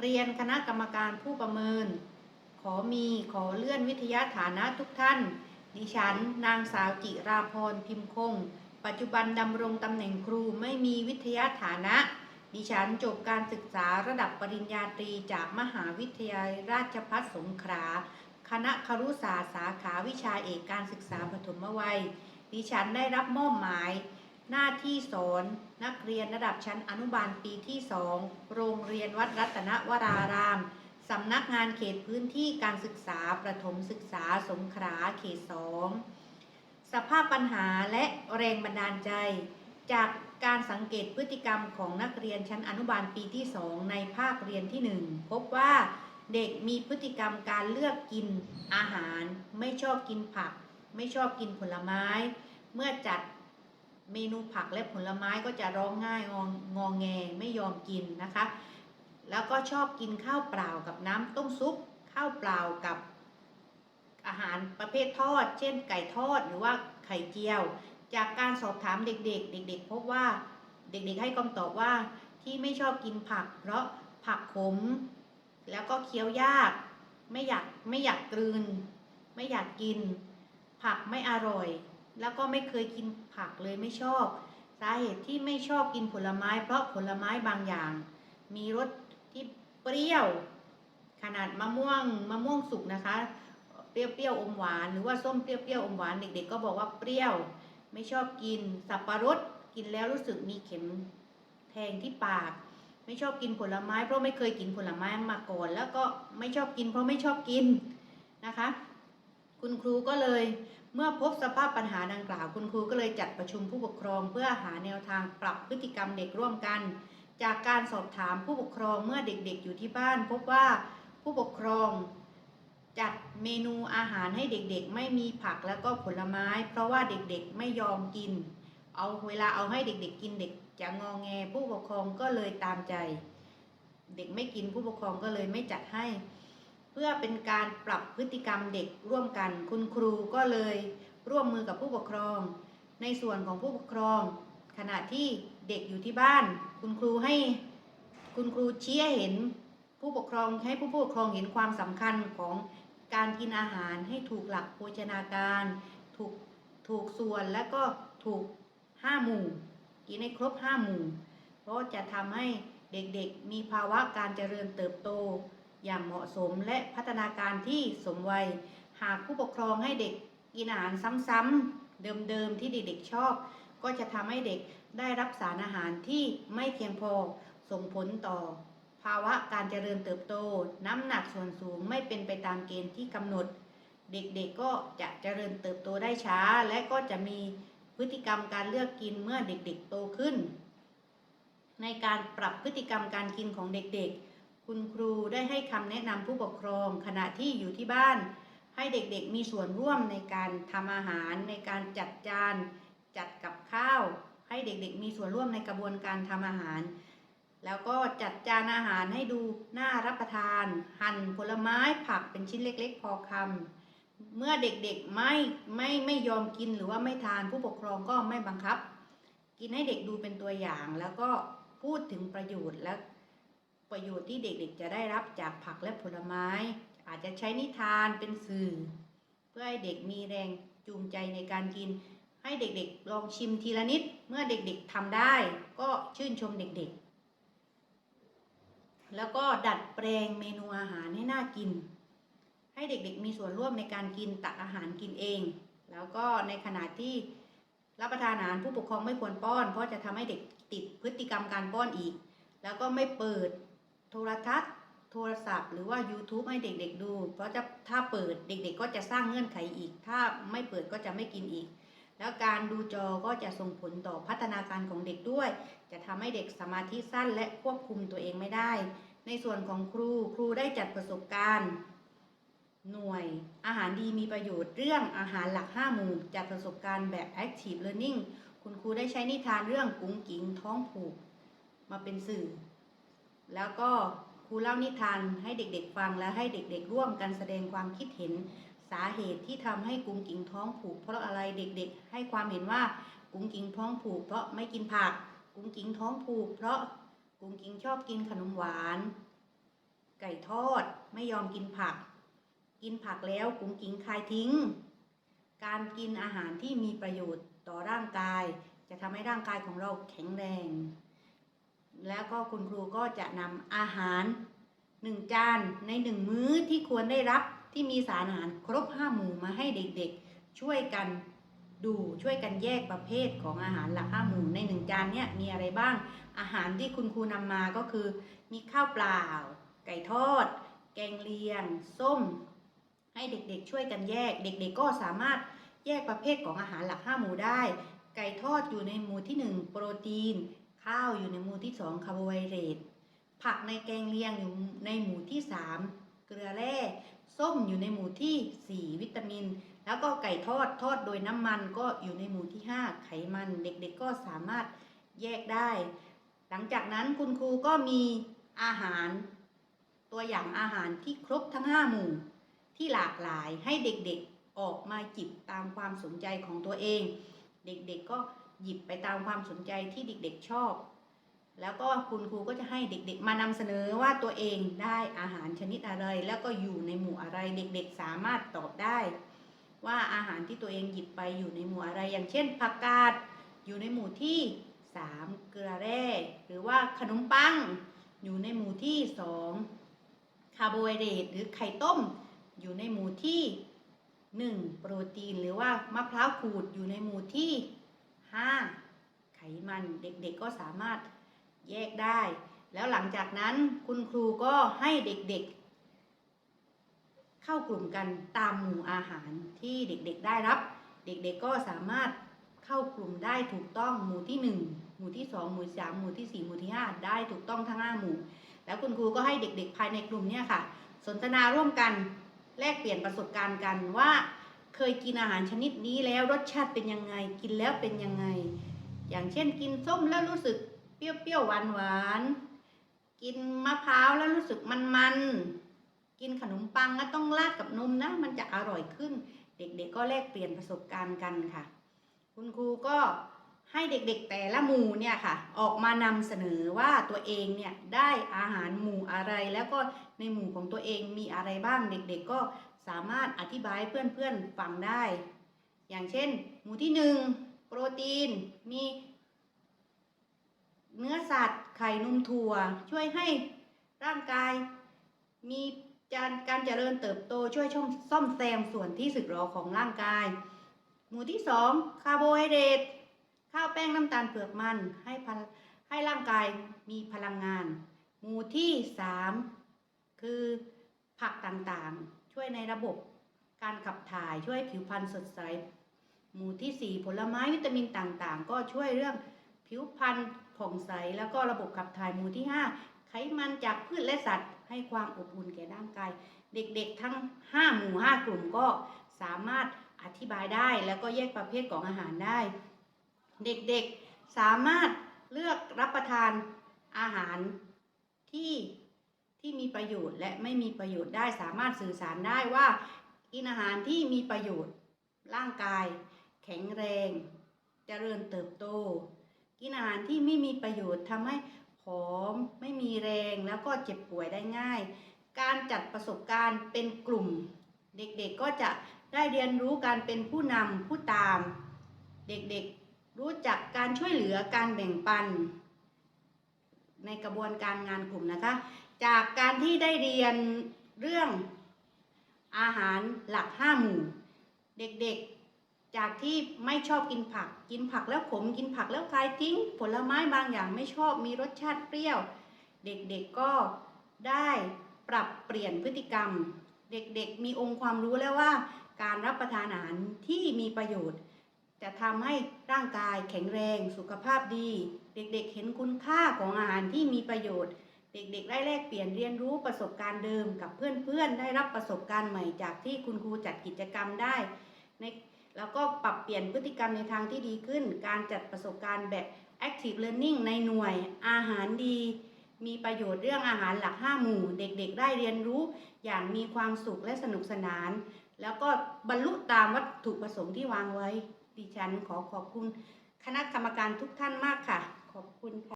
เรียนคณะกรรมการผู้ประเมิน ขอมีขอเลื่อนวิทยาฐานะทุกท่าน ดิฉัน นางสาวจิราพรพิมพ์คง ปัจจุบันดำรงตำแหน่งครูไม่มีวิทยาฐานะ ดิฉันจบการศึกษาระดับปริญญาตรีจากมหาวิทยาลัยราชภัฏสงขลาคณะครุศาสตร์สาขาวิชาเอกการศึกษาปฐมวัย ดิฉันได้รับมอบหมาย หน้าที่สอนนักเรียนระดับชั้นอนุบาลปีที่สองโรงเรียนวัดรัตนวรารามสำนักงานเขตพื้นที่การศึกษาประถมศึกษาสงขลาเขตสองสภาพปัญหาและแรงบันดาลใจ จากการสังเกตพฤติกรรมของนักเรียนชั้นอนุบาลปีที่2ในภาคเรียนที่ 1 พบว่าเด็กมีพฤติกรรมการเลือกกินอาหาร ไม่ชอบกินผัก ไม่ชอบกินผลไม้ เมื่อจัด เมนูผักและผลไม้ก็จะร้องไห้งองงองแงไม่ยอมกินนะคะ แล้วก็ชอบกินข้าวเปล่ากับน้ำต้มซุป ข้าวเปล่ากับอาหารประเภททอด เช่นไก่ทอดหรือว่าไข่เจียว จากการสอบถามเด็กๆ เด็ก ๆ พบว่าเด็กๆให้คำตอบว่าที่ไม่ชอบกินผัก เพราะผักขม แล้วก็เคี้ยวยากไม่อยากไม่อยากกลืน ไม่อยากกิน ผักไม่อร่อย แล้วก็ไม่เคยกินผักเลยไม่ชอบ สาเหตุที่ไม่ชอบกินผลไม้ เพราะผลไม้บางอย่าง มีรสที่เปรี้ยว ขนาดมะม่วงมะม่วงสุกนะคะ เปรี้ยวๆอมหวานหรือว่าส้มเปรี้ยวๆอมหวานเด็ก ๆ ก็บอกว่าเปรี้ยว ไม่ชอบกินสับปะรดกินแล้วรู้สึกมีเข็มแทงที่ปาก ไม่ชอบกินผลไม้ เพราะไม่เคยกินผลไม้มาก่อน แล้วก็ไม่ชอบกิน เพราะไม่ชอบกินนะคะ คุณครูก็เลย เมื่อพบสภาพปัญหาดังกล่าวคุณครูก็เลยจัดประชุมผู้ปกครอง เพื่อหาแนวทางปรับพฤติกรรมเด็กร่วมกัน จากการสอบถามผู้ปกครองเมื่อเด็กๆ อยู่ที่บ้าน พบว่าผู้ปกครอง จัดเมนูอาหารให้เด็กๆ ไม่มีผักแล้วก็ผลไม้ เพราะว่าเด็กๆไม่ยอมกิน เอาเวลาเอาให้เด็กๆ กินเด็กจะงองแงผู้ปกครองก็เลยตามใจ เด็กไม่กินผู้ปกครองก็เลยไม่จัดให้ พื่อเป็นการปรับพฤติกรรมเด็กร่วมกัน คุณครูก็เลยร่วมมือกับผู้ปกครอง ในส่วนของผู้ปกครอง ขณะที่เด็กอยู่ที่บ้าน คุณครูให้คุณครูชี้ให้เห็นผู้ปกครองให้ผู้ปกครองเห็นความสำคัญของการกินอาหารให้ถูกหลักโภชนาการ ถูกถูกส่วนและก็ถูกห้าหมู่ กินให้ครบห้าหมู่ เพราะจะทำให้เด็กๆมีภาวะการเจริญเติบโต อย่างเหมาะสมและพัฒนาการที่สมวัย หากผู้ปกครองให้เด็กกินอาหารซ้ำๆเดิมๆที่เด็กๆชอบ ก็จะทำให้เด็กได้รับสารอาหารที่ไม่เพียงพอส่งผลต่อ ภาวะการเจริญเติบโต น้ำหนักส่วนสูงไม่เป็นไปตามเกณฑ์ที่กำหนด เด็กๆก็จะเจริญเติบโตได้ช้า และก็จะมีพฤติกรรมการเลือกกินเมื่อเด็กๆโตขึ้น ในการปรับพฤติกรรมการกินของเด็กๆ คุณครูได้ให้คำแนะนำผู้ปกครองขณะที่อยู่ที่บ้าน ให้เด็กๆมีส่วนร่วมในการทำอาหาร ในการจัดจาน จัดกับข้าว ให้เด็กๆ มีส่วนร่วมในกระบวนการทำอาหาร แล้วก็จัดจานอาหารให้ดูน่ารับประทาน หั่นผลไม้ผักเป็นชิ้นเล็ก ๆ พอคำเมื่อเด็กๆไม่ไม่ไม่ยอมกินหรือว่าไม่ทานผู้ปกครองก็ไม่บังคับ กินให้เด็กดูเป็นตัวอย่างแล้วก็พูดถึงประโยชน์และ ประโยชน์ที่เด็กๆ จะได้รับจากผักและผลไม้ อาจจะใช้นิทานเป็นสื่อ เพื่อให้เด็กมีแรงจูงใจในการกิน ให้เด็กๆ ลองชิมทีละนิด เมื่อเด็กๆทำได้ ก็ชื่นชมเด็กๆ แล้วก็ดัดแปลงเมนูอาหารให้น่ากิน ให้เด็กๆ มีส่วนร่วมในการกินตักอาหารกินเอง แล้วก็ในขณะที่รับประทานอาหารผู้ปกครองไม่ควรป้อน เพราะจะทำให้เด็กติดพฤติกรรมการป้อนอีก แล้วก็ไม่เปิด โทรทัศน์ โทรศัพท์ หรือว่า YouTube ให้เด็กๆดู เพราะจะถ้าเปิดเด็กๆ ก็จะสร้างเงื่อนไขอีก ถ้าไม่เปิดก็จะไม่กินอีก แล้วการดูจอก็จะส่งผลต่อพัฒนาการของเด็กด้วย จะทำให้เด็กสมาธิสั้นและควบคุมตัวเองไม่ได้ ในส่วนของครูครูได้จัดประสบการณ์หน่วยอาหารดีมีประโยชน์เรื่องอาหารหลักห้าหมู่จากประสบการณ์แบบ active learning คุณครูได้ใช้นิทานเรื่องกุ้งกิงท้องผูก มาเป็นสื่อ แล้วก็ครูเล่านิทานให้เด็กๆฟังและให้เด็กๆ ร่วมกันแสดงความคิดเห็นสาเหตุที่ทำให้กุ้งกิงท้องผูก เพราะอะไรเด็กๆ ให้ความเห็นว่ากุ้งกิงท้องผูก เพราะไม่กินผักกุ้งกิงท้องผูก เพราะกุ้งกิงชอบกินขนมหวาน ไก่ทอดไม่ยอมกินผัก กินผักแล้วกุ้งกิงคายทิ้ง การกินอาหารที่มีประโยชน์ต่อร่างกาย จะทำให้ร่างกายของเราแข็งแรง แล้วก็คุณครูก็จะนำอาหารหนึ่งจานในหนึ่งมื้อที่ควรได้รับที่มีสารอาหารครบห้าหมู่มาให้เด็กๆ ช่วยกันดูช่วยกันแยกประเภทของอาหารหลักห้าหมู่ในหนึ่งจานเนี่ยมีอะไรบ้าง อาหารที่คุณครูนำมาก็คือ มีข้าวเปล่า ไก่ทอด แกงเลียง ส้ม ให้เด็กๆ ช่วยกันแยก เด็กๆ ก็สามารถแยกประเภทของอาหารหลักห้าหมู่ได้ ไก่ทอดอยู่ในหมู่ที่หนึ่งโปรตีน ข้าวอยู่ในหมู่ที่สองคาร์โบไฮเดรตผักในแกงเลียงอยู่ในหมู่ที่สามเกลือแร่ส้มอยู่ในหมู่ที่สี่วิตามิน แล้วก็ไก่ทอดทอดโดยน้ำมันก็อยู่ในหมู่ที่ห้าไขมัน เด็กๆก็สามารถแยกได้ หลังจากนั้นคุณครูก็มีอาหาร ตัวอย่างอาหารที่ครบทั้ง5หมู่ที่หลากหลายให้เด็กๆออกมาจิบตามความสนใจของตัวเอง เด็กๆก็ หยิบไปตามความสนใจที่เด็กๆชอบ แล้วก็คุณครูก็จะให้เด็กๆ มานำเสนอว่าตัวเองได้อาหารชนิดอะไร แล้วก็อยู่ในหมู่อะไรเด็กๆ สามารถตอบได้ ว่าอาหารที่ตัวเองหยิบไปอยู่ในหมู่อะไร อย่างเช่นผักกาดอยู่ในหมู่ที่ 3 เกลือแร่หรือว่าขนมปัง อยู่ในหมู่ที่ 2 คาร์โบไฮเดรตหรือไข่ต้ม อยู่ในหมู่ที่ 1 โปรตีน หรือว่ามะพร้าวขูดอยู่ในหมู่ที่ 5 ไขมันเด็กๆก็สามารถแยกได้ แล้วหลังจากนั้นคุณครูก็ให้เด็กๆ เข้ากลุ่มกันตามหมู่อาหารที่เด็กๆได้รับ เด็กๆก็สามารถเข้ากลุ่มได้ถูกต้องหมู่ที่ 1 หมู่ที่ 2 หมู่ที่สามหมู่ที่ 4 หมู่ที่ 5 ได้ถูกต้องทั้ง5หมู่ แล้วคุณครูก็ให้เด็กๆ ภายในกลุ่มเนี่ยค่ะ สนทนาร่วมกันแลกเปลี่ยนประสบการณ์กันว่า เคยกินอาหารชนิดนี้แล้วรสชาติเป็นยังไง กินแล้วเป็นยังไง อย่างเช่นกินส้มแล้วรู้สึกเปรี้ยวๆหวานๆกินมะพร้าวแล้วรู้สึกมันๆ กินขนมปังก็ต้องราดกับนมนะ มันจะอร่อยขึ้น เด็กๆก็แลกเปลี่ยนประสบการณ์กันค่ะ คุณครูก็ให้เด็กๆแต่ละหมู่เนี่ยค่ะ ออกมานำเสนอว่าตัวเองเนี่ยได้อาหารหมู่อะไร แล้วก็ในหมู่ของตัวเองมีอะไรบ้างเด็ก ๆ ก็ สามารถอธิบายเพื่อนๆฟังได้ อย่างเช่น หมู่ที่หนึ่งโปรตีนมีเนื้อสัตว์ไข่นมถั่ว ช่วยให้ร่างกาย มีการการเจริญเติบโตช่วยช่องซ่อมแซมส่วนที่สึกหรอของร่างกาย หมู่ที่สองคาร์โบไฮเดรตข้าวแป้งน้ำตาลเปลือกมันให้ให้ร่างกายมีพลังงาน หมู่ที่สามคือผักต่างๆ ช่วยในระบบการขับถ่ายช่วยผิวพรรณสดใส หมู่ที่สี่ผลไม้วิตามินต่างๆ ก็ช่วยเรื่องผิวพรรณผ่องใสแล้วก็ระบบขับถ่ายหมู่ที่ห้าไขมันจากพืชและสัตว์ ให้ความอบอุ่นแก่ร่างกาย เด็กๆทั้ง 5 หมู่ 5 กลุ่มก็สามารถอธิบายได้แล้วก็แยกประเภทของอาหารได้ เด็กๆสามารถเลือกรับประทานอาหารที่ ที่มีประโยชน์และไม่มีประโยชน์ได้สามารถสื่อสารได้ว่ากินอาหารที่มีประโยชน์ ร่างกาย แข็งแรงเจริญเติบโต กินอาหารที่ไม่มีประโยชน์ทำให้ผอมไม่มีแรงแล้วก็เจ็บป่วยได้ง่าย การจัดประสบการณ์เป็นกลุ่ม เด็กๆก็จะได้เรียนรู้การเป็นผู้นำผู้ตาม เด็กๆรู้จักการช่วยเหลือการแบ่งปัน ในกระบวนการงานกลุ่มนะคะ จากการที่ได้เรียนเรื่องอาหารหลักห้าหมู่เด็กๆ จากที่ไม่ชอบกินผัก กินผักแล้วขมกินผักแล้วคายทิ้ง ผลไม้บางอย่างไม่ชอบมีรสชาติเปรี้ยว เด็กๆก็ได้ปรับเปลี่ยนพฤติกรรม เด็กๆ มีองค์ความรู้แล้วว่า การรับประทานอาหารที่มีประโยชน์ จะทำให้ร่างกายแข็งแรงสุขภาพดี เด็กๆ เห็นคุณค่าของอาหารที่มีประโยชน์ เด็กๆได้แลกเปลี่ยนเรียนรู้ประสบการณ์เดิมกับเพื่อนๆ ได้รับประสบการณ์ใหม่จากที่คุณครูจัดกิจกรรมได้ในแล้วก็ปรับเปลี่ยนพฤติกรรมในทางที่ดีขึ้น การจัดประสบการณ์แบบ active learning ในหน่วยอาหารดี มีประโยชน์เรื่องอาหารหลักห้าหมู่ เด็กๆ ได้เรียนรู้อย่างมีความสุขและสนุกสนาน แล้วก็บรรลุตามวัตถุประสงค์ที่วางไว้ ดิฉันขอขอบคุณคณะกรรมการทุกท่านมากค่ะ ขอบคุณค่ะ